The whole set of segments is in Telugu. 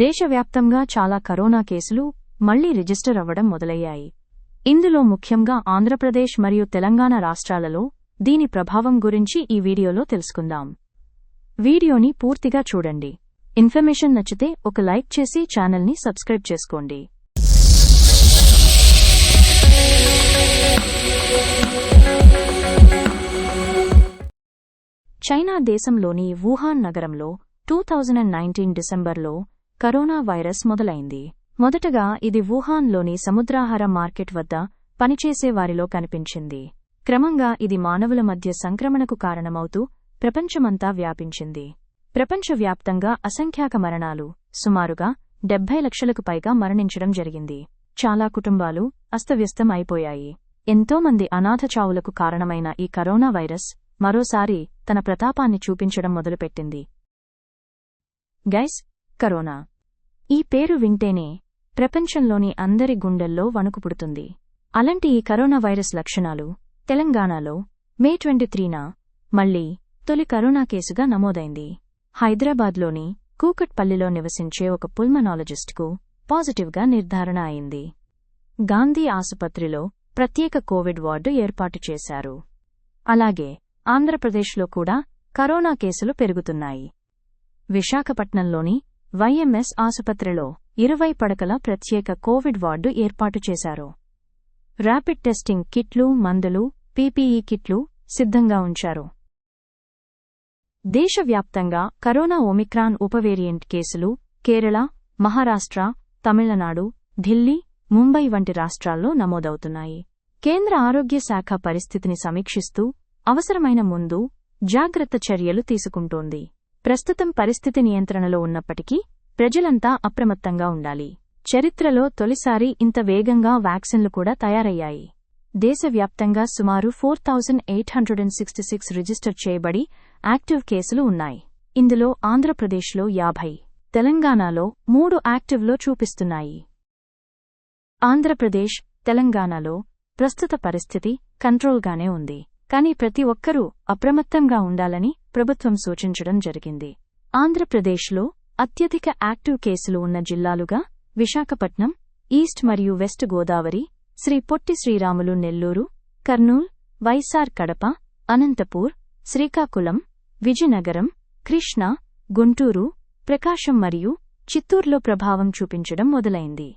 దేశవ్యాప్తంగా చాలా కరోనా కేసులు మళ్ళీ రిజిస్టర్ అవ్వడం మొదలయ్యాయి. ఇందులో ముఖ్యంగా ఆంధ్రప్రదేశ్ మరియు తెలంగాణ రాష్ట్రాలలో దీని ప్రభావం గురించి ఈ వీడియోలో తెలుసుకుందాం. వీడియోని పూర్తిగా చూడండి. ఇన్ఫర్మేషన్ నచ్చితే ఒక లైక్ చేసి ఛానల్ని సబ్స్క్రైబ్ చేసుకోండి. చైనా దేశంలోని వుహాన్ నగరంలో టూ థౌజండ్ నైన్టీన్ డిసెంబర్లో కరోనా వైరస్ మొదలైంది. మొదటగా ఇది వుహాన్లోని సముద్రాహార మార్కెట్ వద్ద పనిచేసే వారిలో కనిపించింది. క్రమంగా ఇది మానవుల మధ్య సంక్రమణకు కారణమవుతూ ప్రపంచమంతా వ్యాపించింది. ప్రపంచవ్యాప్తంగా అసంఖ్యాక మరణాలు సుమారుగా డెబ్బై లక్షలకు పైగా మరణించడం జరిగింది. చాలా కుటుంబాలు అస్తవ్యస్తం అయిపోయాయి. ఎంతోమంది అనాథ చావులకు కారణమైన ఈ కరోనా వైరస్ మరోసారి తన ప్రతాపాన్ని చూపించడం మొదలుపెట్టింది. గైస్ కరోనా ఈ పేరు వింటేనే ప్రపంచంలోని అందరి గుండెల్లో వణుకు పుడుతుంది. అలాంటి ఈ కరోనా వైరస్ లక్షణాలు తెలంగాణలో మే ట్వంటీ త్రీన మళ్ళీ తొలి కరోనా కేసుగా నమోదైంది. హైదరాబాద్లోని కూకట్పల్లిలో నివసించే ఒక పుల్మనాలజిస్ట్కు పాజిటివ్గా నిర్ధారణ అయింది. గాంధీ ఆసుపత్రిలో ప్రత్యేక కోవిడ్ వార్డు ఏర్పాటు చేశారు. అలాగే ఆంధ్రప్రదేశ్లో కూడా కరోనా కేసులు పెరుగుతున్నాయి. విశాఖపట్నంలోని వైఎంఎస్ ఆసుపత్రిలో ఇరవై పడకల ప్రత్యేక కోవిడ్ వార్డు ఏర్పాటు చేశారు. ర్యాపిడ్ టెస్టింగ్ కిట్లు మందులు పీపీఈ కిట్లు సిద్ధంగా ఉంచారు. దేశవ్యాప్తంగా కరోనా ఒమిక్రాన్ ఉపవేరియంట్ కేసులు కేరళ మహారాష్ట్ర తమిళనాడు ఢిల్లీ ముంబై వంటి రాష్ట్రాల్లో నమోదవుతున్నాయి. కేంద్ర ఆరోగ్య శాఖ పరిస్థితిని సమీక్షిస్తూ అవసరమైన ముందు జాగ్రత్త చర్యలు తీసుకుంటోంది. ప్రస్తుతం పరిస్థితి నియంత్రణలో ఉన్నప్పటికీ ప్రజలంతా అప్రమత్తంగా ఉండాలి. చరిత్రలో తొలిసారి ఇంత వేగంగా వ్యాక్సిన్లు కూడా తయారయ్యాయి. దేశవ్యాప్తంగా సుమారు four thousand eight hundred and sixty six register చేయబడి యాక్టివ్ కేసులు ఉన్నాయి. ఇందులో ఆంధ్రప్రదేశ్లో యాభై తెలంగాణలో మూడు యాక్టివ్లో చూపిస్తున్నాయి. ఆంధ్రప్రదేశ్ తెలంగాణలో ప్రస్తుత పరిస్థితి కంట్రోల్గానే ఉంది. కానీ ప్రతి ఒక్కరూ అప్రమత్తంగా ఉండాలని ప్రభుత్వం సూచించడం జరిగింది. ఆంధ్రప్రదేశ్లో అత్యధిక యాక్టివ్ కేసులు ఉన్న జిల్లాలుగా విశాఖపట్నం ఈస్ట్ మరియు వెస్ట్ గోదావరి శ్రీ పొట్టి శ్రీరాములు నెల్లూరు కర్నూల్ వైసార్ కడప అనంతపూర్ శ్రీకాకుళం విజయనగరం కృష్ణా గుంటూరు ప్రకాశం మరియు చిత్తూరులో ప్రభావం చూపించడం మొదలైంది.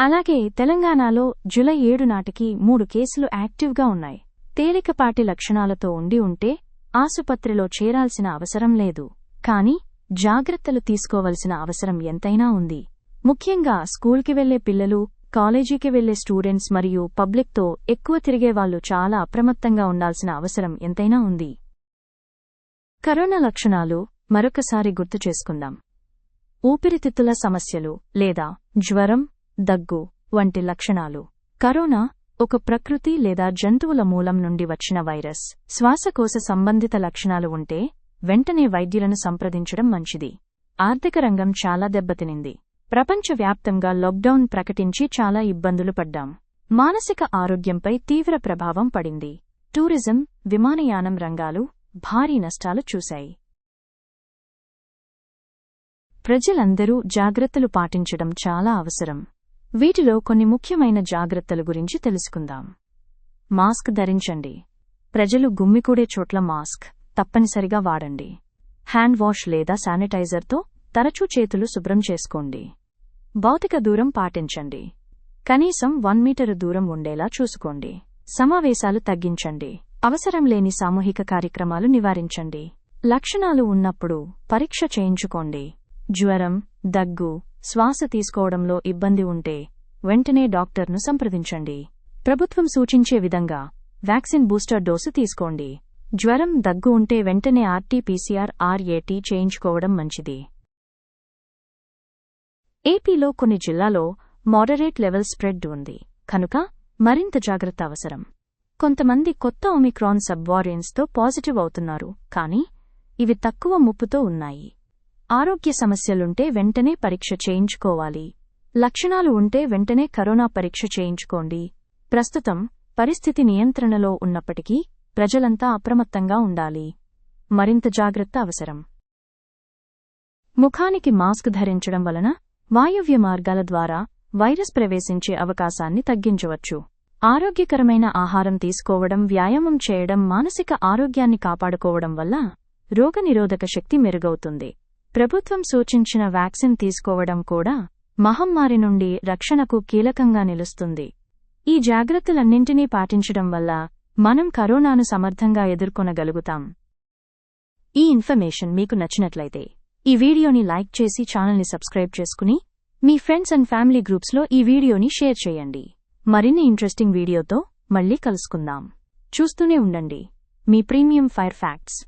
అలాగే తెలంగాణలో జులై ఏడు నాటికి మూడు కేసులు యాక్టివ్గా ఉన్నాయి. తేలికపాటి లక్షణాలతో ఉండి ఉంటే ఆసుపత్రిలో చేరాల్సిన అవసరం లేదు. కాని జాగ్రత్తలు తీసుకోవలసిన అవసరం ఎంతైనా ఉంది. ముఖ్యంగా స్కూల్కి వెళ్ళే పిల్లలు కాలేజీకి వెళ్ళే స్టూడెంట్స్ మరియు పబ్లిక్తో ఎక్కువ తిరిగేవాళ్ళు చాలా అప్రమత్తంగా ఉండాల్సిన అవసరం ఎంతైనా ఉంది. కరోనా లక్షణాలు మరొకసారి గుర్తు చేసుకుందాం. ఊపిరితిత్తుల సమస్యలు లేదా జ్వరం దగ్గు వంటి లక్షణాలు. కరోనా ఒక ప్రకృతి లేదా జంతువుల మూలం నుండి వచ్చిన వైరస్. శ్వాసకోశ సంబంధిత లక్షణాలు ఉంటే వెంటనే వైద్యులను సంప్రదించడం మంచిది. ఆర్థిక రంగం చాలా దెబ్బతినింది. ప్రపంచవ్యాప్తంగా లాక్డౌన్ ప్రకటించి చాలా ఇబ్బందులు పడ్డాం. మానసిక ఆరోగ్యంపై తీవ్ర ప్రభావం పడింది. టూరిజం విమానయానం రంగాలు భారీ నష్టాలు చూశాయి. ప్రజలందరూ జాగ్రత్తలు పాటించడం చాలా అవసరం. వీటిలో కొన్ని ముఖ్యమైన జాగ్రత్తల గురించి తెలుసుకుందాం. మాస్క్ ధరించండి. ప్రజలు గుమ్మికూడే చోట్ల మాస్క్ తప్పనిసరిగా వాడండి. హ్యాండ్ వాష్ లేదా శానిటైజర్తో తరచూ చేతులు శుభ్రం చేసుకోండి. భౌతిక దూరం పాటించండి. కనీసం వన్ మీటరు దూరం ఉండేలా చూసుకోండి. సమావేశాలు తగ్గించండి. అవసరం లేని సామూహిక కార్యక్రమాలు నివారించండి. లక్షణాలు ఉన్నప్పుడు పరీక్ష చేయించుకోండి. జ్వరం దగ్గు శ్వాస తీసుకోవడంలో ఇబ్బంది ఉంటే వెంటనే డాక్టర్ను సంప్రదించండి. ప్రభుత్వం సూచించే విధంగా వ్యాక్సిన్ బూస్టర్ డోసు తీసుకోండి. జ్వరం దగ్గు ఉంటే వెంటనే ఆర్టీపీసీఆర్ ఆర్ఏటీ చేయించుకోవడం మంచిది. ఏపీలో కొన్ని జిల్లాలో మోడరేట్ లెవెల్ స్ప్రెడ్ ఉంది. కనుక మరింత జాగ్రత్త అవసరం. కొంతమంది కొత్త ఒమిక్రాన్ సబ్వారియన్స్తో పాజిటివ్ అవుతున్నారు కానీ ఇవి తక్కువ ముప్పుతో ఉన్నాయి. ఆరోగ్య సమస్యలుంటే వెంటనే పరీక్ష చేయించుకోవాలి. లక్షణాలు ఉంటే వెంటనే కరోనా పరీక్ష చేయించుకోండి. ప్రస్తుతం పరిస్థితి నియంత్రణలో ఉన్నప్పటికీ ప్రజలంతా అప్రమత్తంగా ఉండాలి. మరింత జాగ్రత్త అవసరం. ముఖానికి మాస్క్ ధరించడం వలన వాయువ్య మార్గాల ద్వారా వైరస్ ప్రవేశించే అవకాశాన్ని తగ్గించవచ్చు. ఆరోగ్యకరమైన ఆహారం తీసుకోవడం వ్యాయామం చేయడం మానసిక ఆరోగ్యాన్ని కాపాడుకోవడం వల్ల రోగనిరోధక శక్తి మెరుగవుతుంది. ప్రభుత్వం సూచించిన వ్యాక్సిన్ తీసుకోవడం కూడా మహమ్మారి నుండి రక్షణకు కీలకంగా నిలుస్తుంది. ఈ జాగ్రత్తలన్నింటినీ పాటించడం వల్ల మనం కరోనాను సమర్థంగా ఎదుర్కొనగలుగుతాం. ఈ ఇన్ఫర్మేషన్ మీకు నచ్చినట్లయితే ఈ వీడియోని లైక్ చేసి ఛానల్ని సబ్స్క్రైబ్ చేసుకుని మీ ఫ్రెండ్స్ అండ్ ఫ్యామిలీ గ్రూప్స్లో ఈ వీడియోని షేర్ చేయండి. మరిన్ని ఇంట్రెస్టింగ్ వీడియోతో మళ్ళీ కలుసుకుందాం. చూస్తూనే ఉండండి. మీ ప్రీమియం ఫైర్ ఫ్యాక్ట్స్.